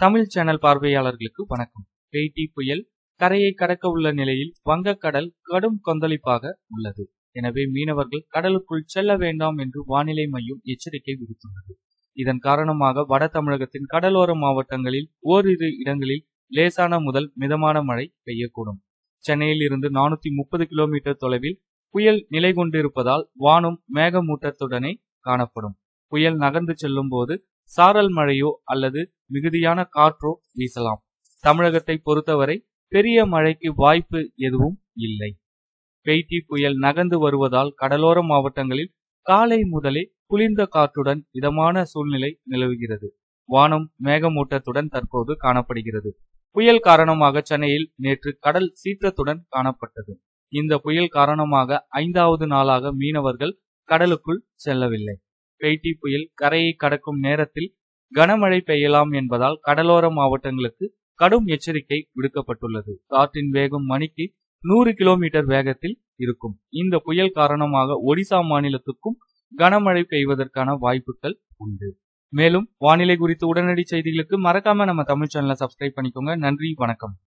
Tamil channel பார்வையாளர்களுக்கு வணக்கம். பெய்டி புயல் கரையை கடக்க உள்ள நிலையில் வங்கக்கடல் கடும் கொந்தளிப்பாக உள்ளது. எனவே மீனவர்கள் கடலுக்குள் செல்ல வேண்டாம் என்று வானிலை மையம் எச்சரிக்கை விடுத்துள்ளது. இதன் காரணமாக வட தமிழகத்தின் கடலோர மாவட்டங்களில் ஓரிரு இடங்களில் லேசான முதல் மிதமான மழை பெய்யக்கூடும். சென்னையில் இருந்து நானூத்தி முப்பது கிலோமீட்டர் தொலைவில் புயல் நிலை கொண்டிருப்பதால் வானம் மேகமூட்டத்துடனே காணப்படும். புயல் நகர்ந்து செல்லும் போது சாரல் மழையோ அல்லது மிகுதியான காற்றோ வீசலாம். தமிழகத்தை பொறுத்தவரை பெரிய மழைக்கு வாய்ப்பு எதுவும் இல்லை. பெய்டி புயல் நகர்ந்து வருவதால் கடலோர மாவட்டங்களில் காலை முதலே குளிர்ந்த காற்றுடன் இதமான சூழ்நிலை நிலவுகிறது. வானம் மேகமூட்டத்துடன் தற்போது காணப்படுகிறது. புயல் காரணமாக சென்னையில் நேற்று கடல் சீற்றத்துடன் காணப்பட்டது. இந்த புயல் காரணமாக ஐந்தாவது நாளாக மீனவர்கள் கடலுக்குள் செல்லவில்லை. பெய்டி புயல் கரையை கடக்கும் நேரத்தில் கனமழை பெய்யலாம் என்பதால் கடலோர மாவட்டங்களுக்கு கடும் எச்சரிக்கை விடுக்கப்பட்டுள்ளது. காற்றின் வேகம் மணிக்கு நூறு கிலோமீட்டர் வேகத்தில் இருக்கும். இந்த புயல் காரணமாக ஒடிசா மாநிலத்துக்கும் கனமழை பெய்வதற்கான வாய்ப்புகள் உண்டு. மேலும் வானிலை குறித்து உடனடி செய்திகளுக்கு மறக்காம நம்ம தமிழ் சேனலை சப்ஸ்கிரைப் பண்ணிக்கோங்க. நன்றி வணக்கம்.